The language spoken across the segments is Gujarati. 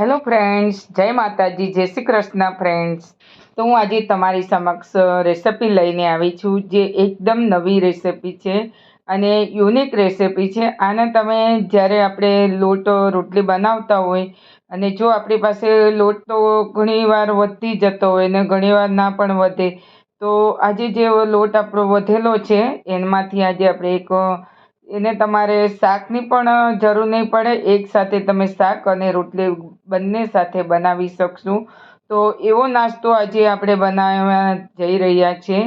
હેલો ફ્રેન્ડ્સ જય માતાજી. જય શ્રી કૃષ્ણ ફ્રેન્ડ્સ તો હું આજે તમારી સમક્ષ રેસિપી લઈને આવી છું, જે એકદમ નવી રેસિપી છે અને યુનિક રેસિપી છે. આને તમે જ્યારે આપણે લોટ રોટલી બનાવતા હોય અને જો આપણી પાસે લોટ તો ઘણીવાર વધતી જતો હોય ને ઘણીવાર ના પણ વધે, તો આજે જે લોટ આપણો વધેલો છે એમાંથી આજે આપણે એક એને તમારે શાકની પણ જરૂર નહીં પડે. એકસાથે તમે શાક અને રોટલી બંને સાથે બનાવી શકશું. તો એવો નાસ્તો આજે આપણે બનાવવા જઈ રહ્યા છીએ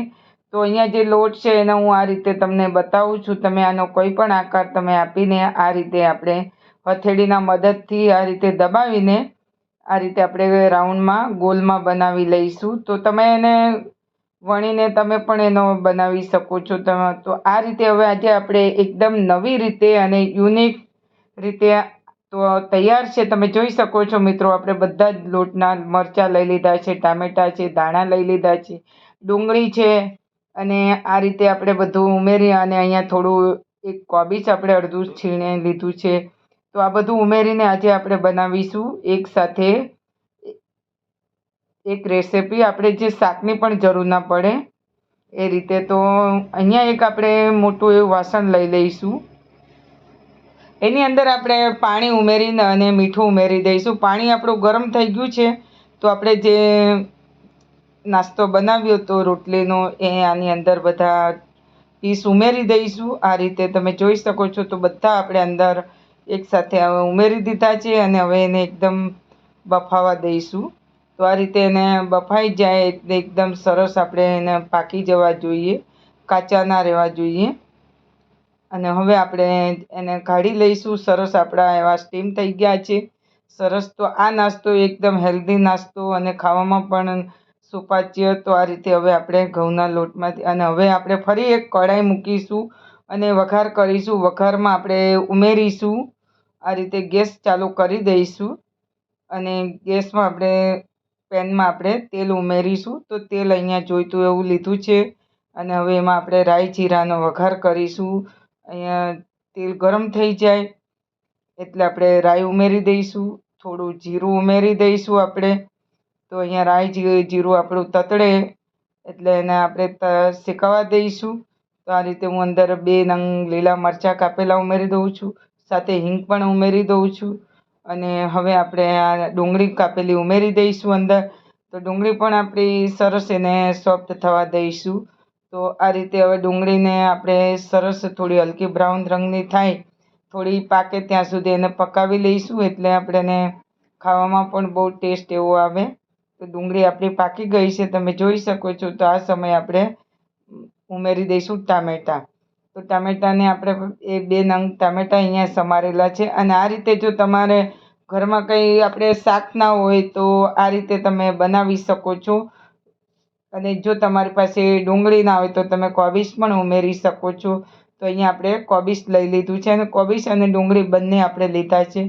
તો અહીંયા જે લોટ છે એને હું આ રીતે તમને બતાવું છું. તમે આનો કોઈ પણ આકાર તમે આપીને આ રીતે આપણે હથેળીના મદદથી આ રીતે દબાવીને આ રીતે આપણે રાઉન્ડમાં, ગોલમાં બનાવી લઈશું. તો તમે એને વણીને તમે પણ એનો બનાવી શકો છો. તમે તો આ રીતે હવે આજે આપણે એકદમ નવી રીતે અને યુનિક રીતે તો તૈયાર છે. તમે જોઈ શકો છો મિત્રો, આપણે બધા જ લોટના મરચાં લઈ લીધા છે, ટામેટાં છે, દાણા લઈ લીધા છે, ડુંગળી છે અને આ રીતે આપણે બધું ઉમેરી અને અહીંયા થોડું એક કોબીજ આપણે અડધું છીણે લીધું છે. તો આ બધું ઉમેરીને આજે આપણે બનાવીશું. એક સાથે એક રેસિપી આપણે જે શાકની પણ જરૂર ના પડે, એ રીતે તો અહીંયા એક આપણે મોટું એવું વાસણ લઈ લઈશું. એની અંદર આપણે પાણી ઉમેરીને અને મીઠું ઉમેરી દઈશું. પાણી આપણું ગરમ થઈ ગયું છે, તો આપણે જે નાસ્તો બનાવ્યો હતો રોટલીનો એ આની અંદર બધા પીસ ઉમેરી દઈશું. આ રીતે તમે જોઈ શકો છો, તો બધા આપણે અંદર એકસાથે હવે ઉમેરી દીધા છે અને હવે એને એકદમ બફાવા દઈશું. તો આ રીતે એને બફાઈ જાય એટલે એકદમ સરસ આપણે એને પાકી જવા જોઈએ, કાચા ના રહેવા જોઈએ. અને હવે આપણે એને કાઢી લઈશું. સરસ આપણા એવા સ્ટીમ થઈ ગયા છે. સરસ તો આ નાસ્તો એકદમ હેલ્ધી નાસ્તો અને ખાવામાં પણ સુપાચ્ય તો આ રીતે હવે આપણે ઘઉંના લોટમાંથી અને હવે આપણે ફરી એક કઢાઈ મૂકીશું અને વઘાર કરીશું. વઘારમાં આપણે ઉમેરીશું. આ રીતે ગેસ ચાલુ કરી દઈશું અને ગેસમાં આપણે પેનમાં આપણે તેલ ઉમેરીશું. તો તેલ અહીંયા જોઈતું એવું લીધું છે. અને હવે એમાં આપણે રાઈ જીરાનો વઘાર કરીશું. અહીંયા તેલ ગરમ થઈ જાય એટલે આપણે રાઈ ઉમેરી દઈશું, થોડું જીરું ઉમેરી દઈશું આપણે. તો અહીંયા રાઈ જીરું આપણું તતડે એટલે એને આપણે શેકાવા દઈશું. તો આ રીતે હું અંદર બે નંગ લીલા મરચાં કાપેલા ઉમેરી દઉં છું, સાથે હિંગ પણ ઉમેરી દઉં છું. અને હવે આપણે આ ડુંગળી કાપેલી ઉમેરી દઈશું અંદર. તો ડુંગળી પણ આપણી સરસ એને સોફ્ટ થવા દઈશું. તો આ રીતે હવે ડુંગળીને આપણે સરસ થોડી હલકી બ્રાઉન રંગની થાય, થોડી પાકે ત્યાં સુધી એને પકાવી લઈશું એટલે આપણે એને ખાવામાં પણ બહુ ટેસ્ટ એવો આવે. તો ડુંગળી આપણી પાકી ગઈ છે, તમે જોઈ શકો છો, તો આ સમયે આપણે ઉમેરી દઈશું ટામેટાં. તો ટામેટાને આપણે એ બે નંગ ટામેટાં અહીંયા સમારેલા છે અને આ રીતે જો તમારે ઘરમાં કંઈ આપણે શાક ના હોય તો આ રીતે તમે બનાવી શકો છો. અને જો તમારી પાસે ડુંગળી ના હોય તો તમે કોબીજ પણ ઉમેરી શકો છો. તો અહીંયા આપણે કોબીજ લઈ લીધું છે અને કોબીજ અને ડુંગળી બંને આપણે લીધા છે.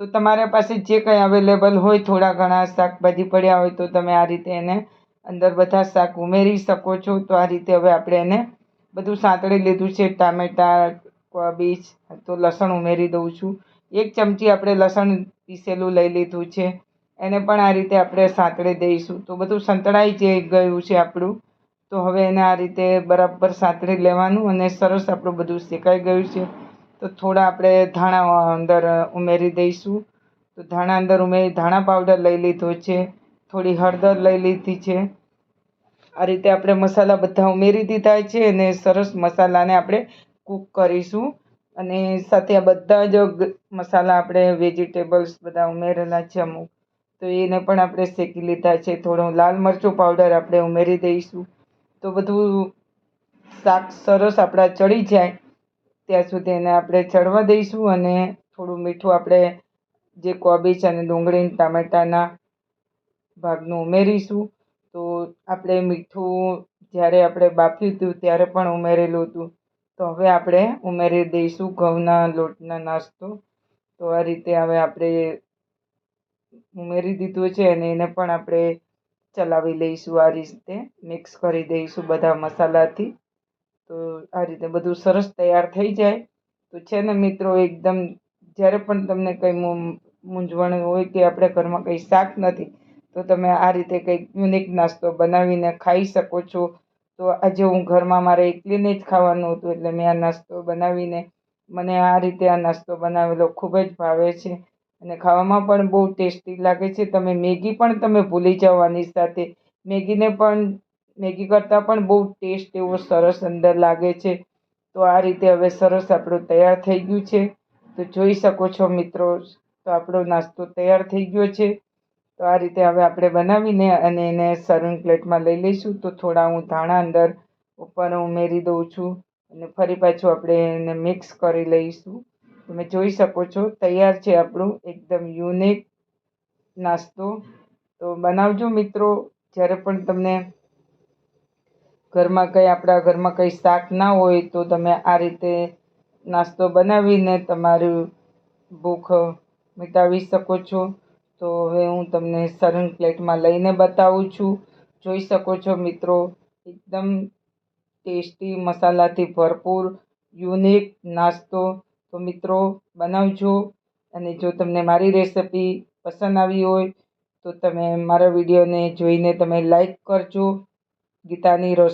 તો તમારા પાસે જે કંઈ અવેલેબલ હોય, થોડા ઘણા શાકભાજી પડ્યા હોય તો તમે આ રીતે એને અંદર બધા શાક ઉમેરી શકો છો. તો આ રીતે હવે આપણે એને બધું સાંતળી લીધું છે. ટામેટાં, કોબીજ, તો લસણ ઉમેરી દઉં છું. એક ચમચી આપણે લસણ પીસેલું લઈ લીધું છે. એને પણ આ રીતે આપણે સાંતળી દઈશું. તો બધું સંતળાઈ જે ગયું છે આપણું. તો હવે એને આ રીતે બરાબર સાંતળી લેવાનું અને સરસ આપણું બધું શેકાઈ ગયું છે. તો થોડા આપણે ધાણા અંદર ઉમેરી દઈશું. તો ધાણા અંદર ઉમેરી ધાણા પાવડર લઈ લીધો છે. થોડી હળદર લઈ લીધી છે. આ રીતે આપણે મસાલા બધા ઉમેરી દીધા છે અને સરસ મસાલાને આપણે કૂક કરીશું. અને સાથે આ બધા જ મસાલા આપણે વેજીટેબલ્સ બધા ઉમેરેલા છે અમુક. તો એને પણ આપણે શેકી લીધા છે. થોડો લાલ મરચું પાવડર આપણે ઉમેરી દઈશું. તો બધું શાક સરસ આપણા ચડી જાય. ત્યાં સુધી એને આપણે ચડવા દઈશું અને થોડું મીઠું આપણે જે કોબીજ અને ડુંગળી ટામેટાના ભાગનું ઉમેરીશું. તો આપણે મીઠું જ્યારે આપણે બાફ્યું હતું ત્યારે પણ ઉમેરેલું હતું. તો હવે આપણે ઉમેરી દઈશું ઘઉંના લોટના નાસ્તો. તો આ રીતે હવે આપણે ઉમેરી દીધું છે અને એને પણ આપણે ચલાવી લઈશું આ રીતે મિક્સ કરી દઈશું બધા મસાલાથી. તો આ રીતે બધું સરસ તૈયાર થઈ જાય. તો છે ને મિત્રો, એકદમ જ્યારે પણ તમને કંઈ મૂંઝવણ હોય કે આપણે ઘરમાં કંઈ શાક નથી, તો તમે આ રીતે કંઈક યુનિક નાસ્તો બનાવીને ખાઈ શકો છો. તો આજે હું ઘરમાં મારે એકલીને જ ખાવાનું હતું એટલે મેં આ નાસ્તો બનાવીને, મને આ રીતે આ નાસ્તો બનાવેલો ખૂબ જ ભાવે છે. અને ખાવામાં પણ બહુ ટેસ્ટી લાગે છે. તમે મેગી પણ તમે ભૂલી જાઓ સાથે. મેગીને પણ, મેગી કરતાં પણ બહુ ટેસ્ટ એવો સરસ અંદર લાગે છે. તો આ રીતે હવે સરસ આપણું તૈયાર થઈ ગયું છે. તો જોઈ શકો છો મિત્રો, તો આપણો નાસ્તો તૈયાર થઈ ગયો છે. તો આ રીતે હવે આપણે બનાવીને અને એને સર્વિંગ પ્લેટમાં લઈ લઈશું. તો થોડા હું ધાણા અંદર ઉપર ઉમેરી દઉં છું. અને ફરી પાછું આપણે એને મિક્સ કરી લઈશું. તમે જોઈ શકો છો, તૈયાર છે આપણું, એકદમ યુનિક નાસ્તો. તો બનાવજો મિત્રો, જ્યારે પણ તમને ઘરમાં કંઈ, આપણા ઘરમાં કંઈ શાક ના હોય, તો તમે આ રીતે નાસ્તો બનાવીને તમારી ભૂખ મિટાવી શકો છો. તો હવે હું તમને સર્વિંગ પ્લેટમાં લઈને બતાવું છું. જોઈ શકો છો મિત્રો, એકદમ ટેસ્ટી, મસાલાથી ભરપૂર, યુનિક નાસ્તો તો મિત્રો, બનાવજો. અને જો તમને મારી રેસિપી પસંદ આવી હોય, તો તમે મારા વિડીયોને જોઈને તમે લાઈક કરજો. ગીતાની રસ